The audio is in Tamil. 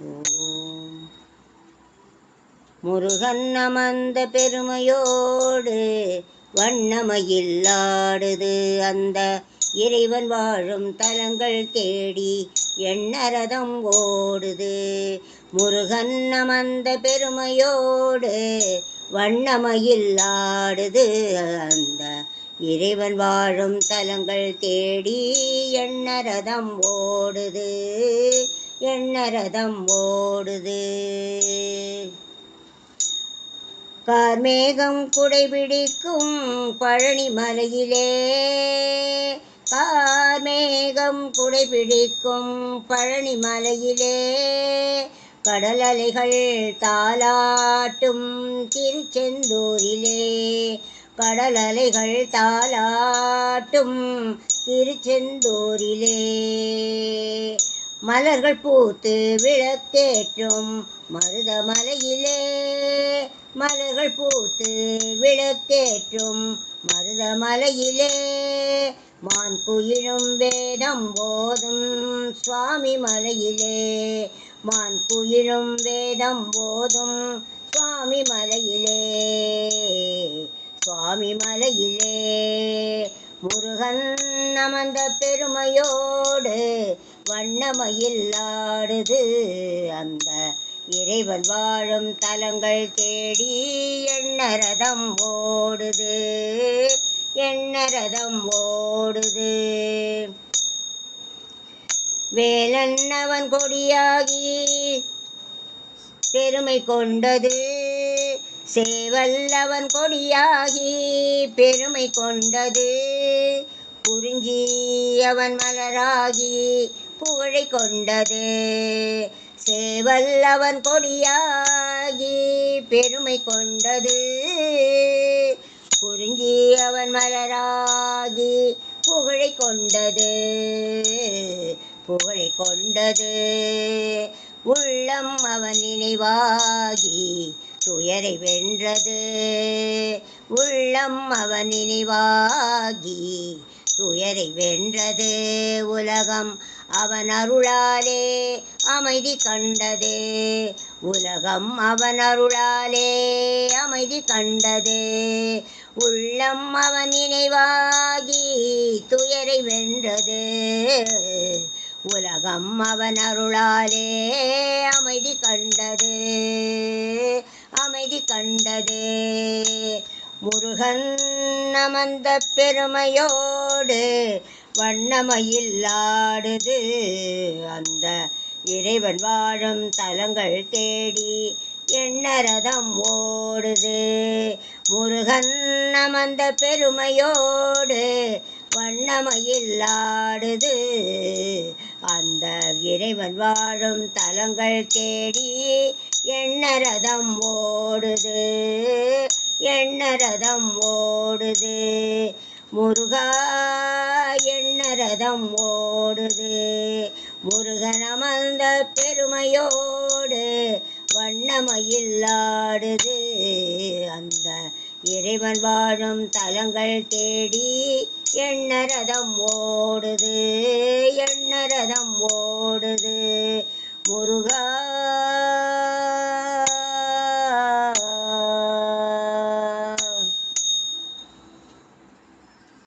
ஓம் முருகன் அமர்ந்த பெருமையோடு வண்ணமையில்லாடுது அந்த இறைவன் வாழும் தலங்கள் தேடி எண்ணரதம் ஓடுது. முருகன் அமர்ந்த பெருமையோடு வண்ணமையில்லாடுது அந்த இறைவன் வாழும் தலங்கள் தேடி எண்ணரதம் ஓடுது. என்ன ரதம் ஓடுது. கார்மேகம் குடைபிடிக்கும் பழனி மலையிலே கார்மேகம் குடைபிடிக்கும் பழனி மலையிலே கடல் அலைகள் தாளாட்டும் திருச்செந்தூரிலே கடல் அலைகள் தாளாட்டும் திருச்செந்தூரிலே. மலர்கள் பூத்து விளக்கேற்றும் மருதமலையிலே. மலர்கள் பூத்து விளக்கேற்றும் மருதமலையிலே. மான் குயிலும் வேதம் போதும் சுவாமி மலையிலே. மான் குயிலும் வேதம் போதும் சுவாமி மலையிலே. சுவாமி மலையிலே. முருகன் அமர்ந்த பெருமையோடு வண்ணமயில் ஆடுது அந்த இறைவன் வாழும் தலங்கள் தேடி எண்ணரதம் ஓடுது. எண்ணரதம் ஓடுது. வேலன் அவன் கொடியாகி பெருமை கொண்டது. சேவல்லவன் கொடியாகி பெருமை கொண்டது. குறிஞ்சி அவன் மலராகி புகழை கொண்டது. சேவல்லவன் கொடியாகி பெருமை கொண்டது. குறிஞ்சி அவன் மலராகி புகழை கொண்டது. புகழை கொண்டது. உள்ளம் அவன் நினைவாகி துயரை வென்றது. உள்ளம் அவன் நினைவாகி துயரை வென்றது. உலகம் அவன் அருளாலே அமைதி கண்டது. உலகம் அவன் அருளாலே அமைதி கண்டது. உள்ளம் அவன் நினைவாகி துயரை வென்றது. உலகம் அவன் அருளாலே அமைதி கண்டது. அமைதி கண்டது. முருகன் அமர்ந்த பெருமையோடு வண்ணமயில் ஆடுது அந்த இறைவன் வாழும் தலங்கள் தேடி எண்ணரதம் ஓடுது. முருகன் அமர்ந்த பெருமையோடு வண்ணமயில் ஆடுது அந்த இறைவன் வாழும் தலங்கள் தேடி எண்ணரதம் ஓடுது. எண்ணரதம் ஓடுது. முருகா எண்ணரதம் ஓடுது. முருகன் அமர்ந்த பெருமையோடு வண்ணமயில்லாடுது அந்த இறைவன் வாழும் தலங்கள் தேடி எண்ணரதம் ஓடுது. எண்ணரதம் ஓடுது. முருகா